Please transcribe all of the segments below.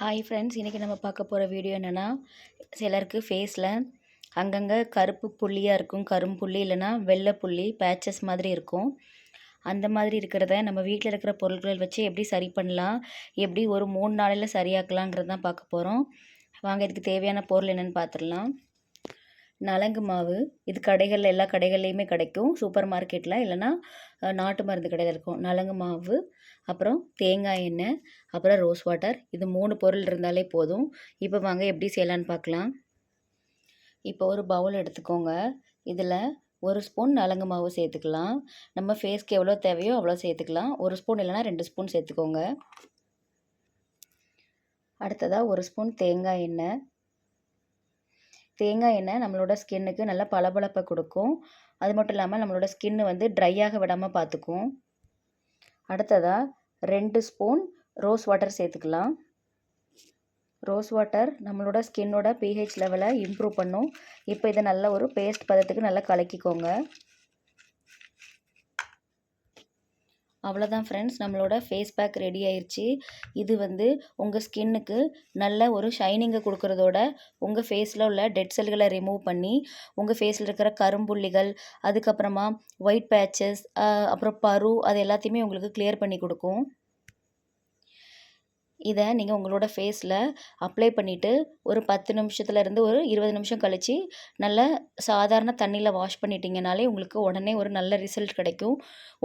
Hi friends இன்றைக்கி நம்ம பார்க்க போகிற வீடியோ என்னென்னா சிலருக்கு ஃபேஸில் அங்கங்கே கருப்பு புள்ளியாக இருக்கும். கரும்புள்ளி இல்லைன்னா வெள்ளை புள்ளி பேச்சஸ் மாதிரி இருக்கும். அந்த மாதிரி இருக்கிறத நம்ம வீட்டில் இருக்கிற பொருட்கள் வச்சு எப்படி சரி பண்ணலாம்? எப்படி ஒரு மூணு நாளில் சரியாக்கலாங்கிறது தான் பார்க்க போகிறோம் வாங்க இதுக்கு தேவையான பொருள் என்னென்னு பார்த்துடலாம். நலங்கு மாவு. இது கடைகளில் எல்லா கடைகள்லேயுமே கிடைக்கும். சூப்பர் மார்க்கெட்டில் இல்லைன்னா நாட்டு மருந்து கடையில் இருக்கும். நலங்கு மாவு அப்புறம் தேங்காய் எண்ணெய் அப்புறம் ரோஸ் வாட்டர். இது மூணு பொருள் இருந்தாலே போதும். இப்போ வாங்க எப்படி செய்யலான்னு பார்க்கலாம். இப்போ ஒரு பவுல் எடுத்துக்கோங்க. இதில் ஒரு ஸ்பூன் நலங்கு மாவு சேர்த்துக்கலாம். நம்ம ஃபேஸ்க்கு எவ்வளோ தேவையோ அவ்வளோ சேர்த்துக்கலாம். ஒரு ஸ்பூன் இல்லைனா ரெண்டு ஸ்பூன் சேர்த்துக்கோங்க. அடுத்ததாக ஒரு ஸ்பூன் தேங்காய் எண்ணெய். தேங்காய் எண்ணெய் நம்மளோட ஸ்கின்னுக்கு நல்லா பளபளப்பை கொடுக்கும். அது மட்டும் இல்லாமல் நம்மளோட ஸ்கின்னு வந்து ட்ரையாக விடாமல் பார்த்துக்கும் அடுத்ததாக ரெண்டு ஸ்பூன் ரோஸ் வாட்டர் சேர்த்துக்கலாம். ரோஸ் வாட்டர் நம்மளோட ஸ்கின்னோட பிஹெச் லெவலை இம்ப்ரூவ் பண்ணும். இப்போ இதை நல்ல ஒரு பேஸ்ட் பதத்துக்கு நல்லா கலக்கிக்கோங்க. அவ்வளோதான் ஃப்ரெண்ட்ஸ் நம்மளோட ஃபேஸ் பேக் ரெடி ஆயிடுச்சு இது வந்து உங்கள் ஸ்கின்னுக்கு நல்ல ஒரு ஷைனிங்கை கொடுக்குறதோட உங்கள் ஃபேஸில் உள்ள டெட் செல்களை ரிமூவ் பண்ணி உங்கள் ஃபேஸில் இருக்கிற கரும்புள்ளிகள் அதுக்கப்புறமா ஒயிட் பேச்சஸ் அப்புறம் பரு அது எல்லாத்தையுமே உங்களுக்கு கிளியர் பண்ணி கொடுக்கும். இதை நீங்கள் உங்களோட ஃபேஸில் அப்ளை பண்ணிவிட்டு ஒரு பத்து நிமிஷத்துலேருந்து ஒரு இருபது நிமிஷம் கழித்து நல்ல சாதாரண தண்ணியில் வாஷ் பண்ணிட்டீங்கனாலே உங்களுக்கு உடனே ஒரு நல்ல ரிசல்ட் கிடைக்கும்.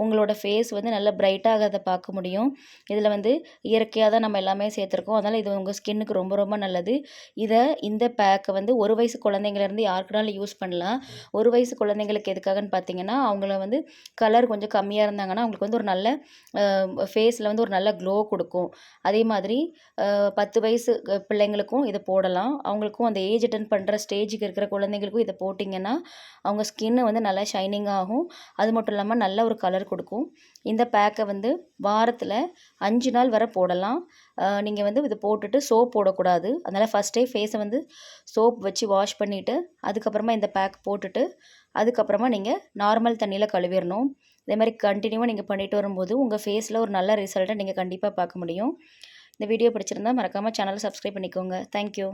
உங்களோட ஃபேஸ் வந்து நல்ல பிரைட்டாக அதை பார்க்க முடியும். இதில் வந்து இயற்கையாக தான் நம்ம எல்லாமே சேர்த்துருக்கோம். அதனால் இது உங்கள் ஸ்கின்னுக்கு ரொம்ப ரொம்ப நல்லது. இதை இந்த பேக்கை வந்து ஒரு வயசு குழந்தைங்கலேருந்து யாருக்குனாலும் யூஸ் பண்ணலாம். ஒரு வயசு குழந்தைங்களுக்கு எதுக்காகன்னு பார்த்தீங்கன்னா அவங்கள வந்து கலர் கொஞ்சம் கம்மியாக இருந்தாங்கன்னா அவங்களுக்கு வந்து ஒரு நல்ல ஃபேஸில் வந்து ஒரு நல்ல க்ளோ கொடுக்கும். அதே மாதிரி மாதிரி பத்து வயசு பிள்ளைங்களுக்கும் இதை போடலாம். அவங்களுக்கும் அந்த ஏஜ் அட்டன் பண்ணுற ஸ்டேஜுக்கு இருக்கிற குழந்தைங்களுக்கும் இதை போட்டிங்கன்னா அவங்க ஸ்கின்னு வந்து நல்லா ஷைனிங் ஆகும். அது மட்டும் இல்லாமல் நல்ல ஒரு கலர் கொடுக்கும். இந்த பேக்கை வந்து வாரத்தில் அஞ்சு நாள் வரை போடலாம். நீங்கள் வந்து இதை போட்டுட்டு சோப் போடக்கூடாது. அதனால் ஃபஸ்ட்டே ஃபேஸை வந்து சோப் வச்சு வாஷ் பண்ணிவிட்டு அதுக்கப்புறமா இந்த பேக் போட்டுட்டு அதுக்கப்புறமா நீங்கள் நார்மல் தண்ணியில் கழுவிடணும். இதே மாதிரி கண்டினியூவாக நீங்கள் பண்ணிட்டு வரும்போது உங்கள் ஃபேஸில் ஒரு நல்ல ரிசல்ட்டை நீங்கள் கண்டிப்பாக பார்க்க முடியும். இந்த வீடியோ பிடிச்சிருந்தா மறக்காமல் சேனலை சப்ஸ்கிரைப் பண்ணிக்கோங்க. தேங்க்யூ